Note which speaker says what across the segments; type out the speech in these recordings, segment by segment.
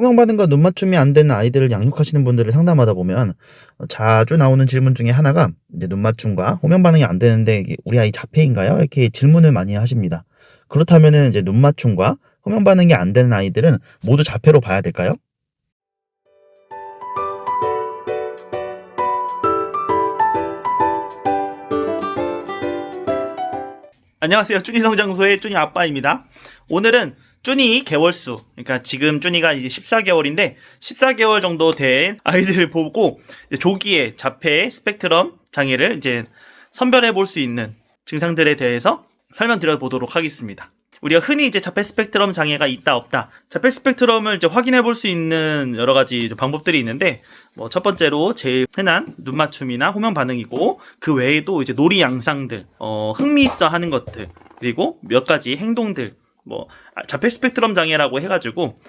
Speaker 1: 호명반응과 눈 맞춤이 안 되는 아이들을 양육하시는 분들을 상담하다 보면 어, 자주 나오는 질문 중에 하나가 이제 눈 맞춤과 호명 반응이 안 되는데 우리 아이 자폐인가요? 이렇게 질문을 많이 하십니다. 그렇다면은 이제 눈 맞춤과 호명 반응이 안 되는 아이들은 모두 자폐로 봐야 될까요? 안녕하세요. 쭈니 성장소의 쭈니 아빠입니다. 오늘은 쭈니 개월수, 그러니까 지금 쭈니가 이제 14개월인데 14개월 정도 된 아이들을 보고 조기에 자폐 스펙트럼 장애를 이제 선별해 볼 수 있는 증상들에 대해서 설명드려 보도록 하겠습니다. 우리가 흔히 이제 자폐 스펙트럼 장애가 있다 없다. 자폐 스펙트럼을 이제 확인해 볼 수 있는 여러 가지 방법들이 있는데 뭐 첫 번째로 제일 흔한 눈 맞춤이나 호면 반응이고 그 외에도 이제 놀이 양상들, 어, 흥미 있어 하는 것들 그리고 몇 가지 행동들 뭐 아, 자폐 스펙트럼 장애라고 해가지고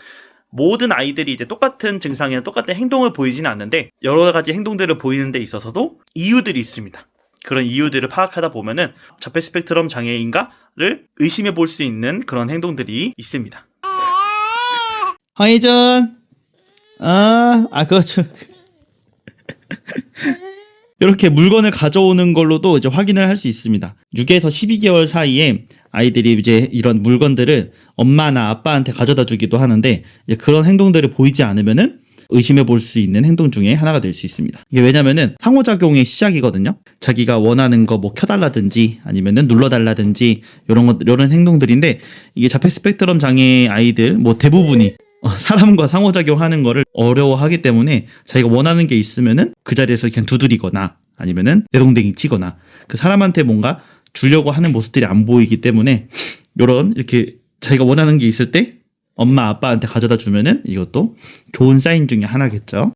Speaker 1: 모든 아이들이 이제 똑같은 증상이나 똑같은 행동을 보이지는 않는데 여러 가지 행동들을 보이는 데 있어서도 이유들이 있습니다. 그런 이유들을 파악하다 보면은 자폐 스펙트럼 장애인가를 의심해 볼 수 있는 그런 행동들이 있습니다. 황희준, 아, 아 그거 좀 이렇게 물건을 가져오는 걸로도 이제 확인을 할 수 있습니다. 6에서 12개월 사이에 아이들이 이제 이런 물건들을 엄마나 아빠한테 가져다 주기도 하는데 그런 행동들을 보이지 않으면은 의심해 볼 수 있는 행동 중에 하나가 될 수 있습니다. 이게 왜냐면은 상호작용의 시작이거든요. 자기가 원하는 거 뭐 켜달라든지 아니면은 눌러달라든지 이런 것 이런 행동들인데 이게 자폐 스펙트럼 장애 아이들 뭐 대부분이 어, 사람과 상호작용하는 거를 어려워하기 때문에 자기가 원하는 게 있으면은 그 자리에서 그냥 두드리거나 아니면은 내동댕이 치거나 그 사람한테 뭔가 주려고 하는 모습들이 안 보이기 때문에 요런 이렇게 자기가 원하는 게 있을 때 엄마 아빠한테 가져다 주면은 이것도 좋은 사인 중에 하나겠죠.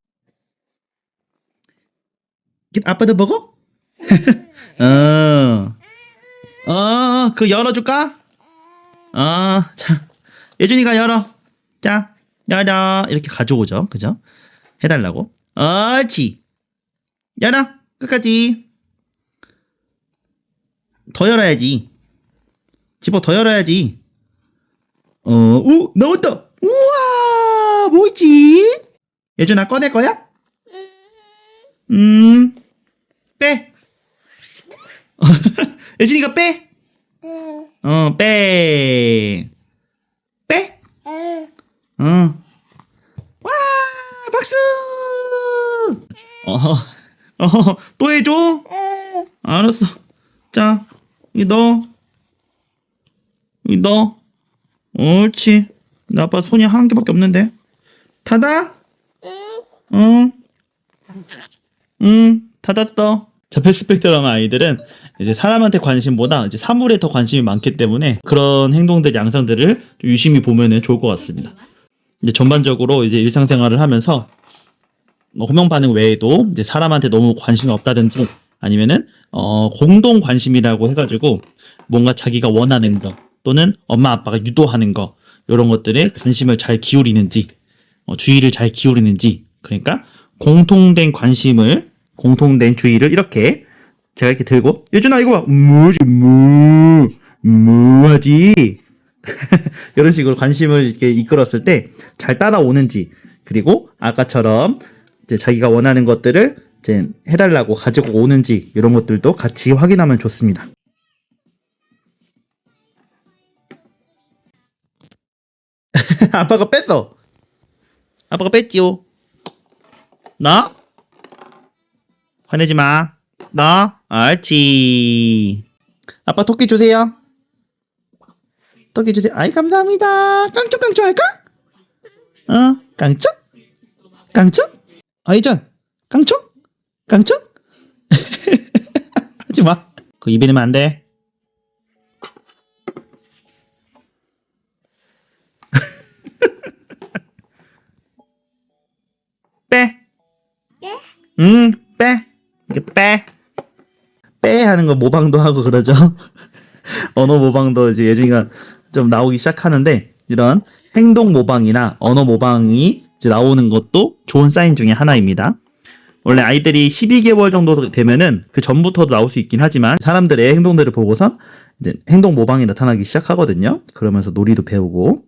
Speaker 1: 아빠도 먹어? 어, 어, 그 열어줄까? 어, 자, 예준이가 열어. 자, 열어. 이렇게 가져오죠. 그죠? 해달라고. 옳지. 열어. 끝까지. 더 열어야지. 집어 더 열어야지. 어, 오, 나왔다. 우와, 뭐 있지? 예준아, 꺼낼 거야? 음, 빼. 예준이가 빼. 어, 빼. 빼. 어. 와, 박수! 어허, 어허, 또 해줘? 알았어. 자, 여기 넣어. 여기 넣어. 옳지. 나 아빠 손이 한 개밖에 없는데. 닫아? 응. 응, 닫았어. 자폐 스펙트럼 아이들은 이제 사람한테 관심보다 이제 사물에 더 관심이 많기 때문에 그런 행동들, 양상들을 좀 유심히 보면은 좋을 것 같습니다. 이제 전반적으로 이제 일상생활을 하면서 뭐 호명 반응 외에도 이제 사람한테 너무 관심이 없다든지 아니면은 어 공동 관심이라고 해가지고 뭔가 자기가 원하는 거 또는 엄마 아빠가 유도하는 거 이런 것들에 관심을 잘 기울이는지 어, 주의를 잘 기울이는지 그러니까 공통된 관심을 공통된 주의를 이렇게 제가 이렇게 들고 예준아 이거 봐. 뭐지 뭐 뭐하지 이런 식으로 관심을 이렇게 이끌었을 때 잘 따라오는지 그리고 아까처럼 이제 자기가 원하는 것들을 이제 해달라고 가지고 오는지 이런 것들도 같이 확인하면 좋습니다. 아빠가 뺐어. 아빠가 뺐지요. 나? 화내지 마. 나? 옳지. 아빠 토끼 주세요. 토끼 주세요. 아이 감사합니다. 깡총깡총 할까? 어? 깡총? 깡총? 아이전 깡총? 깡총? 하지 마. 그 입에 넣으면 안 돼. 빼. 응, 빼. 이게 빼. 빼 하는 거 모방도 하고 그러죠. 언어 모방도 이제 예준이가 좀 나오기 시작하는데 이런 행동 모방이나 언어 모방이 이제 나오는 것도 좋은 사인 중에 하나입니다. 원래 아이들이 12개월 정도 되면은 그 전부터도 나올 수 있긴 하지만 사람들의 행동들을 보고선 이제 행동 모방이 나타나기 시작하거든요. 그러면서 놀이도 배우고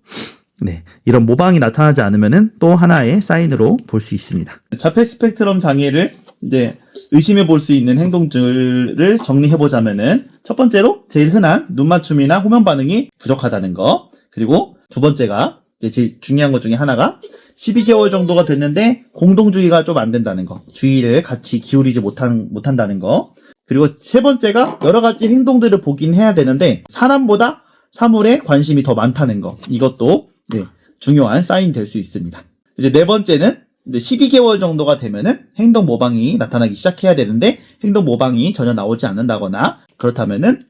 Speaker 1: 네, 이런 모방이 나타나지 않으면은 또 하나의 사인으로 볼 수 있습니다. 자폐 스펙트럼 장애를 이제 의심해 볼 수 있는 행동들을 정리해 보자면은 첫 번째로 제일 흔한 눈 맞춤이나 호면 반응이 부족하다는 거. 그리고 두 번째가 이제 제일 중요한 것 중에 하나가 12개월 정도가 됐는데 공동주의가 좀 안 된다는 거. 주의를 같이 기울이지 못한 못한다는 거. 그리고 세 번째가 여러 가지 행동들을 보긴 해야 되는데 사람보다 사물에 관심이 더 많다는 거. 이것도 네, 중요한 사인 될 수 있습니다. 이제 네 번째는 이제 12개월 정도가 되면은 행동 모방이 나타나기 시작해야 되는데 행동 모방이 전혀 나오지 않는다거나 그렇다면은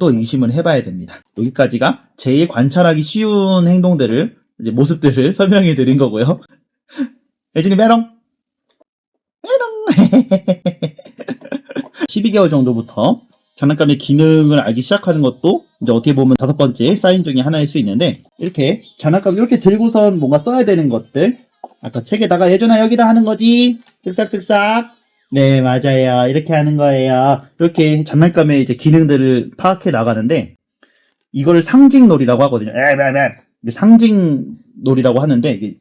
Speaker 1: 또 의심을 해봐야 됩니다. 여기까지가 제일 관찰하기 쉬운 행동들을 이제 모습들을 설명해 드린 거고요. 예진이 메롱 메롱 12개월 정도부터 장난감의 기능을 알기 시작하는 것도 이제 어떻게 보면 다섯 번째 사인 중에 하나일 수 있는데 이렇게 장난감 이렇게 들고선 뭔가 써야 되는 것들 아까 책에다가 예준아 여기다 하는 거지 쓱싹쓱싹 네 맞아요 이렇게 하는 거예요 이렇게 장난감의 이제 기능들을 파악해 나가는데 이거를 상징놀이라고 하거든요 상징놀이라고 하는데 이게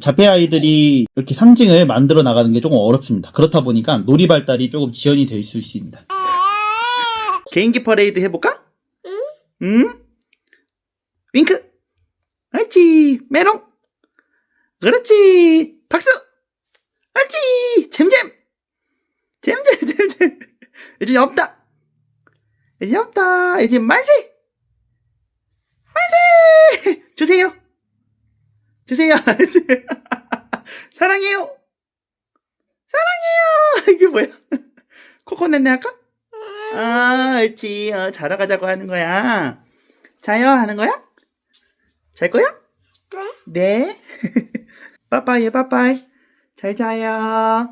Speaker 1: 자폐 아이들이 이렇게 상징을 만들어 나가는 게 조금 어렵습니다 그렇다 보니까 놀이 발달이 조금 지연이 될 수 있습니다 개인기 퍼레이드 해볼까? 응? 응? 윙크! 옳지! 메롱! 그렇지! 박수! 옳지! 잼잼! 잼잼, 잼잼! 예준이 없다! 예준이 없다! 예준이 만세! 만세! 주세요! 주세요! 사랑해요! 사랑해요! 이게 뭐야? 코코넷네 할까? 아, 옳지. 어, 자러 가자고 하는 거야. 자요 하는 거야? 잘 거야? 네. 빠빠이, 빠빠이. 잘 자요.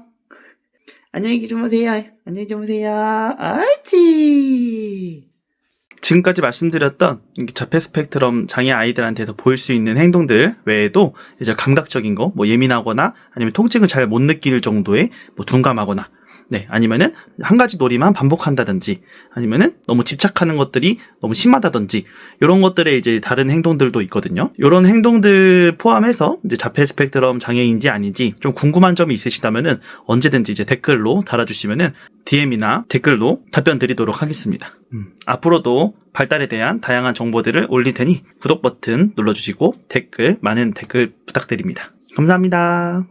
Speaker 1: 안녕히 주무세요. 안녕히 주무세요. 옳지. 지금까지 말씀드렸던 자폐 스펙트럼 장애 아이들한테서 보일 수 있는 행동들 외에도 이제 감각적인 거, 뭐 예민하거나 아니면 통증을 잘 못 느낄 정도의 뭐 둔감하거나 네, 아니면은 한 가지 놀이만 반복한다든지 아니면은 너무 집착하는 것들이 너무 심하다든지 이런 것들의 이제 다른 행동들도 있거든요. 이런 행동들 포함해서 이제 자폐 스펙트럼 장애인지 아닌지 좀 궁금한 점이 있으시다면은 언제든지 이제 댓글로 달아주시면은 DM이나 댓글로 답변 드리도록 하겠습니다. 음, 앞으로도 발달에 대한 다양한 정보들을 올릴 테니 구독 버튼 눌러주시고 댓글 많은 댓글 부탁드립니다. 감사합니다.